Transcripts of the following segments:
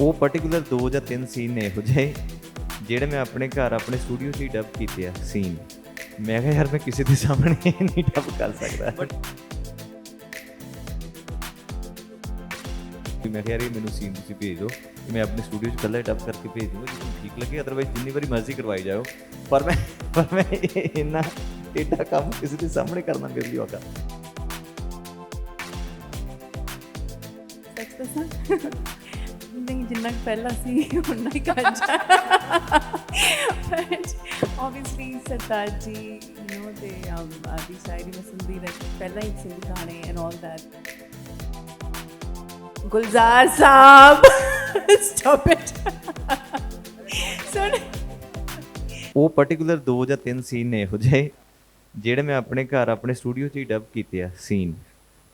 ਉਹ ਪਾਰਟਿਕੂਲਰ ਦੋ ਜਾਂ ਤਿੰਨ ਸੀਨ ਨੇ ਇਹੋ ਜਿਹੇ ਜਿਹੜੇ ਮੈਂ ਆਪਣੇ ਘਰ ਆਪਣੇ ਸਟੂਡੀਓ 'ਚ ਹੀ ਡਬ ਕੀਤੇ ਆ ਸੀਨ ਮੈਂ ਕਿਹਾ ਯਾਰ ਮੈਂ ਕਿਸੇ ਦੇ ਸਾਹਮਣੇ ਨਹੀਂ ਡਬ ਕਰ ਸਕਦਾ। ਮੈਂ ਕਿਹਾ ਯਾਰ ਮੈਨੂੰ ਸੀਨ ਤੁਸੀਂ ਭੇਜ ਦਿਓ। ਕਿ ਮੈਂ ਆਪਣੇ ਸਟੂਡੀਓ 'ਚ ਇਕੱਲਾ ਡਬ ਕਰਕੇ ਭੇਜ ਦੂੰਗਾ ਜੇ ਤੁਹਾਨੂੰ ਠੀਕ ਲੱਗੇ ਅਦਰਵਾਈਜ਼ ਜਿੰਨੀ ਵਾਰੀ ਮਰਜ਼ੀ ਕਰਵਾਈ ਜਾਓ। ਪਰ ਮੈਂ ਪਰ ਮੈਂ ਇਹ ਇੰਨਾ ਏਡਾ ਕੰਮ ਕਿਸੇ ਦੇ ਸਾਹਮਣੇ ਕਰਨਾ ਮੇਰੇ ਲਈ ਔਖਾ। ਸੱਚ ਦੱਸਾਂ ਨਹੀਂ, ਜਿੰਨਾ ਪਹਿਲਾਂ ਸੀ ਉਨਾ ਹੀ ਕੱਜ obviously Sardar ji you know ਦੇ ਆਦੀ ਸ਼ਾਇਰੀ ਮੈਂ ਸੁਣਦੀ ਪਹਿਲਾਂ ਹੀ ਸੀ ਗਾਣੇ and all that Gulzar Sahib stop it ਸੁਣ ਉਹ ਪਾਰਟਿਕੂਲਰ ਦੋ ਜਾਂ ਤਿੰਨ ਸੀਨ ਨੇ ਇਹੋ ਜਿਹੇ, ਜਿਹੜੇ ਮੈਂ ਆਪਣੇ ਘਰ, ਆਪਣੇ ਸਟੂਡੀਓ 'ਚ ਹੀ ਡਬ ਕੀਤੇ ਆ ਸੀਨ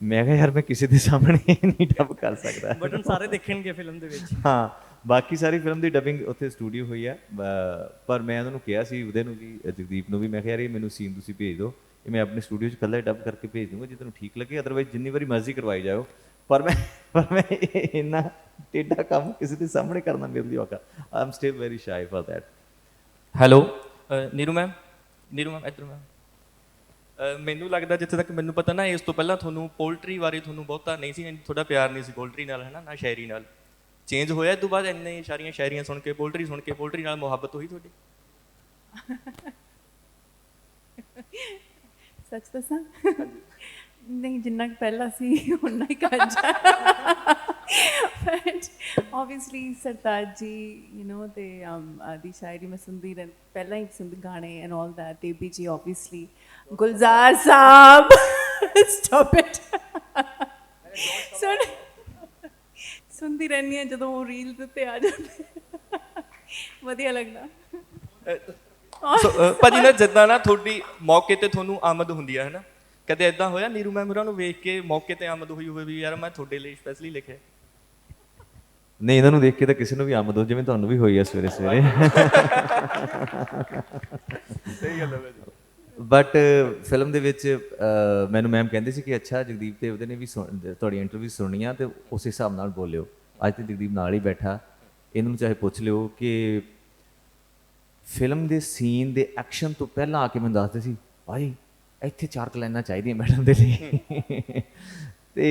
ਮੈਂ ਕਿਹਾ ਯਾਰ ਮੈਂ ਕਿਸੇ ਦੇ ਸਾਹਮਣੇ ਨਹੀਂ ਡਬ ਕਰ ਸਕਦਾ। ਬਟਨ ਸਾਰੇ ਦੇਖਣਗੇ ਫਿਲਮ ਦੇ ਵਿੱਚ। ਹਾਂ ਬਾਕੀ ਸਾਰੀ ਫਿਲਮ ਦੀ ਡਬਿੰਗ ਉੱਥੇ ਸਟੂਡੀਓ ਹੋਈ ਆ। ਪਰ ਮੈਂ ਉਹਨਾਂ ਨੂੰ ਕਿਹਾ ਸੀ ਉਹਦੇ ਨੂੰ ਵੀ ਜਗਦੀਪ ਨੂੰ ਵੀ ਮੈਂ ਕਿਹਾ ਯਾਰ ਇਹ ਮੈਨੂੰ ਸੀਨ ਤੁਸੀਂ ਭੇਜ ਦਿਓ। ਇਹ ਮੈਂ ਆਪਣੇ ਸਟੂਡੀਓ 'ਚ ਕੱਲਾ ਡੱਬ ਕਰਕੇ ਭੇਜ ਦੂੰਗਾ ਜੇ ਤੁਹਾਨੂੰ ਠੀਕ ਲੱਗੇ ਅਦਰਵਾਈਜ਼ ਜਿੰਨੀ ਵਾਰੀ ਮਰਜ਼ੀ ਕਰਵਾਈ ਜਾਓ। ਪਰ ਮੈਂ ਪਰ ਮੈਂ ਇੰਨਾ ਟੇਡਾ ਕੰਮ ਕਿਸੇ ਦੇ ਸਾਹਮਣੇ ਕਰਨਾ ਮੇਰੇ ਲਈ ਔਖਾ। I'm still very shy for that hello Neeru ma'am Neeru ma'am ਇਧਰ ਮੈਮ ਮੈਨੂੰ ਲੱਗਦਾ ਜਿੱਥੇ ਤੱਕ ਮੈਨੂੰ ਪਤਾ ਨਾ ਇਸ ਤੋਂ ਪਹਿਲਾਂ ਤੁਹਾਨੂੰ ਪੋਲਟਰੀ ਬਾਰੇ ਤੁਹਾਨੂੰ ਬਹੁਤਾ ਨਹੀਂ ਸੀ ਤੁਹਾਡਾ ਪਿਆਰ ਨਹੀਂ ਸੀ ਪੋਲਟਰੀ ਨਾਲ ਹੈ ਨਾ ਨਾ ਸ਼ਾਇਰੀ ਨਾਲ। ਚੇਂਜ ਹੋਇਆ ਇਸ ਤੋਂ ਬਾਅਦ ਇੰਨੇ ਸਾਰੀਆਂ ਸ਼ਾਇਰੀਆਂ ਸੁਣ ਕੇ ਪੋਲਟਰੀ ਸੁਣ ਕੇ ਪੋਲਟਰੀ ਨਾਲ ਮੁਹੱਬਤ ਹੋਈ ਤੁਹਾਡੀ? ਸੱਚ ਦੱਸਾਂ? ਨਹੀਂ ਜਿੰਨਾ ਕੁ ਪਹਿਲਾਂ ਸੀ ਉਨਾ ਹੀ ਕੱਜ obviously Sardar ji you know ਦੇ ਆਦੀ ਸ਼ਾਇਰੀ ਮੈਂ ਸੁਣਦੀ ਰਹੀ ਪਹਿਲਾਂ ਹੀ ਸੁਣਦੀ ਗਾਣੇ and all that Debi ji obviously Gulzar Sahib stop it ਸੁਣ ਸੁਣਦੀ ਰਹਿੰਦੀ ਹਾਂ ਜਦੋਂ ਉਹ ਰੀਲ ਦੇ ਉੱਤੇ ਆ ਜਾਂਦੇ ਵਧੀਆ ਲੱਗਦਾ ਸੋ ਭਾਜੀ ਨਾ ਜਿੱਦਾਂ ਨਾ ਤੁਹਾਡੀ ਮੌਕੇ ਤੇ ਤੁਹਾਨੂੰ ਆਮਦ ਹੁੰਦੀ ਹੈ ਹੈ ਨਾ ਕਦੇ ਇਦਾਂ ਹੋਇਆ ਨੀਰੂ ਮੈਮ ਹੋਰਾਂ ਨੂੰ ਵੇਖ ਕੇ ਮੌਕੇ ਤੇ ਆਮਦ ਹੋਈ ਹੋਵੇ ਵੀ ਯਾਰ ਮੈਂ ਤੁਹਾਡੇ ਲਈ ਸਪੈਸ਼ਲੀ ਲਿਖਿਆ। ਨਹੀਂ ਇਹਨਾਂ ਨੂੰ ਦੇਖ ਕੇ ਤਾਂ ਕਿਸੇ ਨੂੰ ਵੀ ਆਮਦ ਹੋ ਜਿਵੇਂ ਤੁਹਾਨੂੰ ਵੀ ਹੋਈ ਆ ਸਵੇਰੇ ਸਵੇਰੇ। ਸਹੀ ਗੱਲ ਹੈ ਭਾਜੀ ਬਟ ਫਿਲਮ ਦੇ ਵਿੱਚ ਮੈਨੂੰ ਮੈਮ ਕਹਿੰਦੇ ਸੀ ਕਿ ਅੱਛਾ ਜਗਦੀਪ ਤੇ ਉਹਦੇ ਨੇ ਵੀ ਤੁਹਾਡੀ ਇੰਟਰਵਿਊ ਸੁਣੀਆਂ ਤੇ ਉਸ ਹਿਸਾਬ ਨਾਲ ਬੋਲਿਓ। ਅੱਜ ਤੇ ਜਗਦੀਪ ਨਾਲ ਹੀ ਬੈਠਾ। ਇਹਨਾਂ ਨੂੰ ਚਾਹੇ ਪੁੱਛ ਲਿਓ ਕਿ ਫਿਲਮ ਦੇ ਸੀਨ ਦੇ ਐਕਸ਼ਨ ਤੋਂ ਪਹਿਲਾਂ ਆ ਕੇ ਮੈਨੂੰ ਦੱਸਦੇ ਸੀ ਭਾਈ ਇੱਥੇ ਚਾਰ ਲਾਈਨਾਂ ਚਾਹੀਦੀਆਂ ਮੈਡਮ ਦੇ ਲਈ। ਤੇ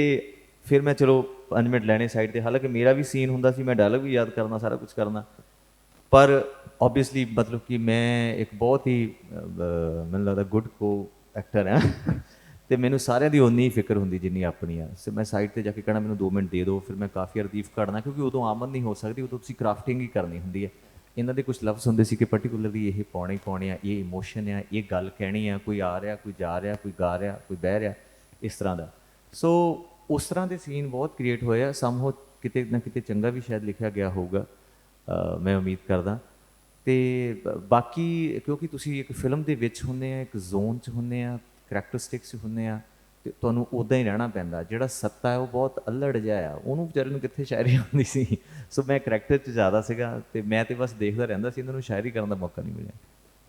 ਫਿਰ ਮੈਂ ਚਲੋ 5 ਮਿੰਟ ਲੈਣੇ ਸਾਈਡ ਤੇ। ਹਾਲਾਂਕਿ ਮੇਰਾ ਵੀ ਸੀਨ ਹੁੰਦਾ ਸੀ, ਮੈਂ ਡਾਇਲੌਗ ਵੀ ਯਾਦ ਕਰਨਾ, ਸਾਰਾ ਕੁਝ ਕਰਨਾ। ਪਰ ਆਬਵੀਅਸਲੀ ਮਤਲਬ ਕਿ ਮੈਂ ਇੱਕ ਬਹੁਤ ਹੀ ਮੈਨੂੰ ਲੱਗਦਾ ਗੁੱਡ ਕੋ ਐਕਟਰ ਹਾਂ। ਤੇ ਮੈਨੂੰ ਸਾਰਿਆਂ ਦੀ ਉਨੀ ਹੀ ਫਿਕਰ ਹੁੰਦੀ ਜਿੰਨੀ ਆਪਣੀ ਆ ਸੋ, ਮੈਂ ਸਾਈਡ ਤੇ ਜਾ ਕੇ ਕਹਣਾ, ਮੈਨੂੰ 2 ਮਿੰਟ ਦੇ ਦਿਓ, ਫਿਰ ਮੈਂ ਕਾਫੀ ਅਰਦੀਫ ਕੱਢਣਾ ਕਿਉਂਕਿ ਉਦੋਂ ਆਮਦ ਨਹੀਂ ਹੋ ਸਕਦੀ, ਉਦੋਂ ਤੁਸੀਂ ਕਰਾਫਟਿੰਗ ਹੀ ਕਰਨੀ ਹੁੰਦੀ ਹੈ। ਇਹਨਾਂ ਦੇ ਕੁਝ ਲਫ਼ਜ਼ ਹੁੰਦੇ ਸੀ ਕਿ ਪਾਰਟਿਕੂਲਰਲੀ ਇਹ ਪਾਉਣੇ ਪਾਉਣੇ ਆ, ਇਹ ਇਮੋਸ਼ਨ ਆ, ਇਹ ਗੱਲ ਕਹਿਣੀ ਆ, ਕੋਈ ਆ ਰਿਹਾ, ਕੋਈ ਜਾ ਰਿਹਾ, ਕੋਈ ਗਾ ਰਿਹਾ, ਕੋਈ ਬਹਿ ਰਿਹਾ, ਇਸ ਤਰ੍ਹਾਂ ਦਾ। ਸੋ ਉਸ ਤਰ੍ਹਾਂ ਦੇ ਸੀਨ ਬਹੁਤ ਕ੍ਰੀਏਟ ਹੋਏ ਆ। ਸਮਹੋ ਕਿਤੇ ਨਾ ਕਿਤੇ ਚੰਗਾ ਵੀ ਸ਼ਾਇਦ ਲਿਖਿਆ ਗਿਆ ਹੋਊਗਾ। ਮੈਂ ਉਮੀਦ ਕਰਦਾ। ਤੇ ਬਾਕੀ ਕਿਉਂਕਿ ਤੁਸੀਂ ਇੱਕ ਫਿਲਮ ਦੇ ਵਿੱਚ ਹੁੰਦੇ ਆ, ਇੱਕ ਜ਼ੋਨ 'ਚ ਹੁੰਦੇ ਆ ਕਰੈਕਟਰਿਸਟਿਕਸ ਹੁੰਦੇ ਆ, ਤੇ ਤੁਹਾਨੂੰ ਉਦਾਂ ਹੀ ਰਹਿਣਾ ਪੈਂਦਾ। ਜਿਹੜਾ ਸੱਤਾ ਹੈ, ਉਹ ਬਹੁਤ ਅਲੜ ਜਿਹਾ ਆ। ਉਹਨੂੰ ਵਿਚਾਰੇ ਨੂੰ ਕਿੱਥੇ ਸ਼ਾਇਰੀ ਆਉਂਦੀ ਸੀ? ਸੋ ਮੈਂ ਕਰੈਕਟਰ 'ਚ ਜ਼ਿਆਦਾ ਸੀਗਾ ਤੇ ਮੈਂ ਤੇ ਬਸ ਦੇਖਦਾ ਰਹਿੰਦਾ ਸੀ। ਇਹਨਾਂ ਨੂੰ ਸ਼ਾਇਰੀ ਕਰਨ ਦਾ ਮੌਕਾ ਨਹੀਂ ਮਿਲਿਆ।